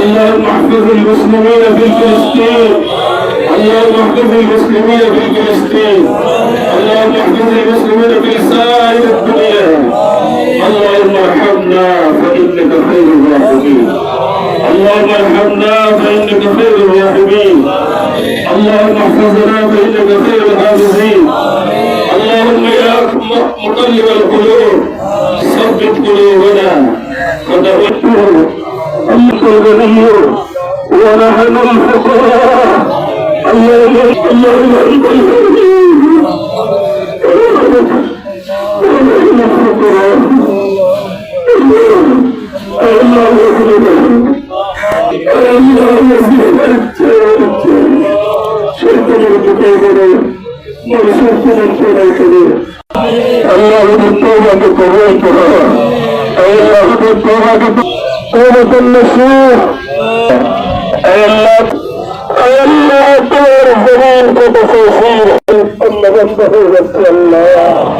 اللهم احفظ المسلمين في فلسطين اللهم احفظ المسلمين في فلسطين اللهم احفظ المسلمين في سائر الدنيا اللهم ارحمنا فانك خير الراحمين اللهم ارحمنا فانك خير الراحمين اللهم احفظنا فانك خير الحافظين اللهم يا مقلب القلوب ثبت قلوبنا وتوكل أنت الغني ونحن الفقراء اللهم اللهم أنت الغني ونحن الفقراء اللهم اغفر اللهم اغفر شيطان المتكبر مرسوخ من شريك اللهم التوبة قبولتها اللهم التوبة توبة النصوح الله الله أكبر زمين كتفوفير الله ربه رسول الله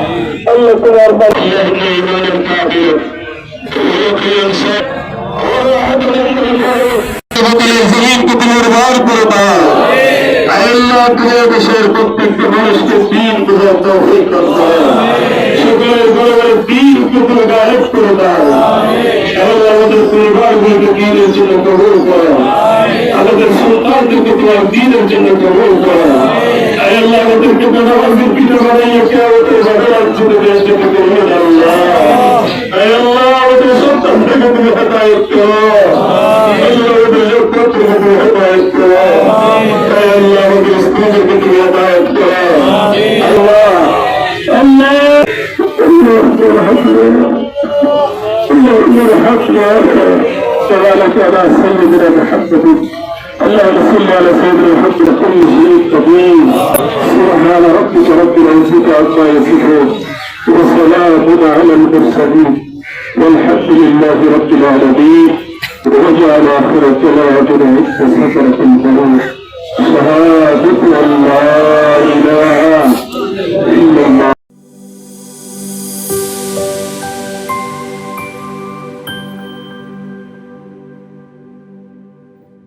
الله أكبر الله الإيمان الكافر আল্লাহ তুমি দেশের প্রত্যেকটা মানুষকে দিন বোঝার তৌফিক করতে সকলের গরিবের দিনকে তুমি গায়েব দিনের জন্য কবল করো। আমাদের সন্তানদেরকে তোমার দিনের জন্য কবল করো। আমাদেরকে আল্লাহ। وبارك على سيدنا محمد. اللهم صل على سيدنا محمد كل شيء قدير. سبحان ربك رب العزة عما يصفون. وسلام على المرسلين. والحمد لله رب العالمين. وجعل آخر كلامنا عند سكرة الموت